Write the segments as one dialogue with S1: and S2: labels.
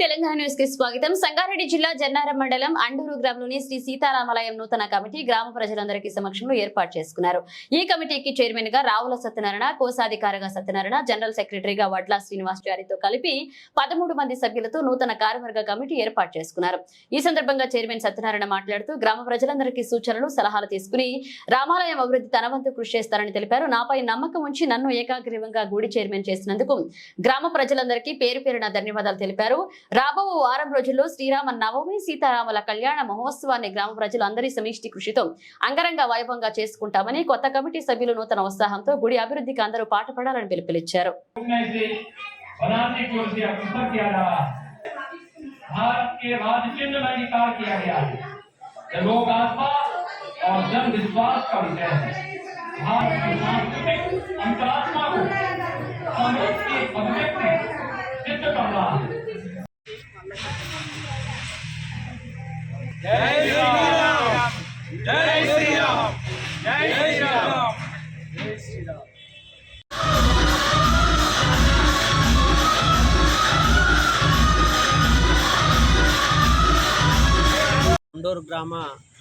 S1: తెలంగాణ న్యూస్కి స్వాగతం. సంగారెడ్డి జిల్లా జన్నారం మండలం అండూరు గ్రామంలోని శ్రీ సీతారామాలయం నూతన కమిటీ గ్రామ ప్రజలందరికీ సమక్షంలో ఏర్పాటు చేసుకున్నారు. ఈ కమిటీకి చైర్మన్గా రావుల సత్యనారాయణ కోశాధికారిగా సత్యనారాయణ జనరల్ సెక్రటరీగా వడ్ల శ్రీనివాసచారితో కలిపి పదమూడు మంది సభ్యులతో నూతన కార్యవర్గ కమిటీ ఏర్పాటు చేసుకున్నారు. ఈ సందర్భంగా చైర్మన్ సత్యనారాయణ మాట్లాడుతూ గ్రామ ప్రజలందరికీ సూచనలు సలహాలు తీసుకుని రామాలయం అభివృద్ధి తన వంతు కృషి చేస్తారని తెలిపారు. నాపై నమ్మకం ఉంచి నన్ను ఏకాగ్రీవంగా గుడి చైర్మన్ చేసినందుకు గ్రామ ప్రజలందరికీ పేరు పేరున ధన్యవాదాలు తెలిపారు. రాబో వారం రోజుల్లో శ్రీరామ నవమి సీతారాముల కళ్యాణ మహోత్సవాన్ని గ్రామ ప్రజలు అందరి సమిష్టి కృషితో అంగరంగ వైభవంగా చేసుకుంటామని కొత్త కమిటీ సభ్యులు నూతన ఉత్సాహంతో గుడి అభివృద్ధికి అందరూ పాటుపడాలని పిలుపునిచ్చారు
S2: से बनाने की ओर से अग्रसर किया जा रहा है भारत के राज चिन्ह में निकाल किया गया है यह लोक आस्था और जन विश्वास का विषय है भारत की सांस्कृतिक अंतरात्मा
S3: కొండూరు గ్రామ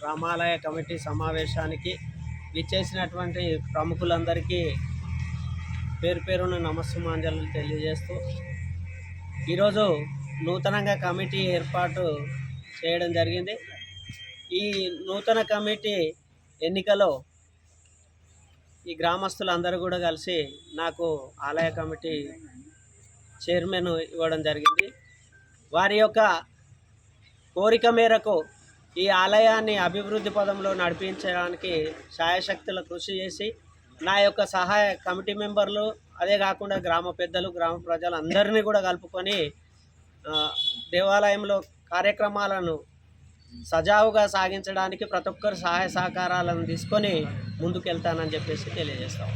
S3: రామాలయ కమిటీ సమావేశానికి విచ్చేసినటువంటి ప్రముఖులందరికీ పేరు పేరున నమస్సుమాంజలు తెలియజేస్తూ ఈరోజు నూతనంగా కమిటీ ఏర్పాటు చేయడం జరిగింది. ఈ నూతన కమిటీ ఎన్నికలో ఈ గ్రామస్తులందరూ కూడా కలిసి నాకు ఆలయ కమిటీ చైర్మన్ ఇవ్వడం జరిగింది. వారి యొక్క కోరిక మేరకు ఈ ఆలయాన్ని అభివృద్ధి పదంలో నడిపించడానికి సాయశక్తుల కృషి చేసి నా యొక్క సహాయ కమిటీ మెంబర్లు అదే కాకుండా గ్రామ పెద్దలు గ్రామ ప్రజలు అందరినీ కూడా కలుపుకొని దేవాలయంలో కార్యక్రమాలను సజావుగా సాగించడానికి ప్రతి ఒక్కరు సహాయ సహకారాలను తీసుకొని ముందుకెళ్తానని చెప్పేసి తెలియజేస్తాం.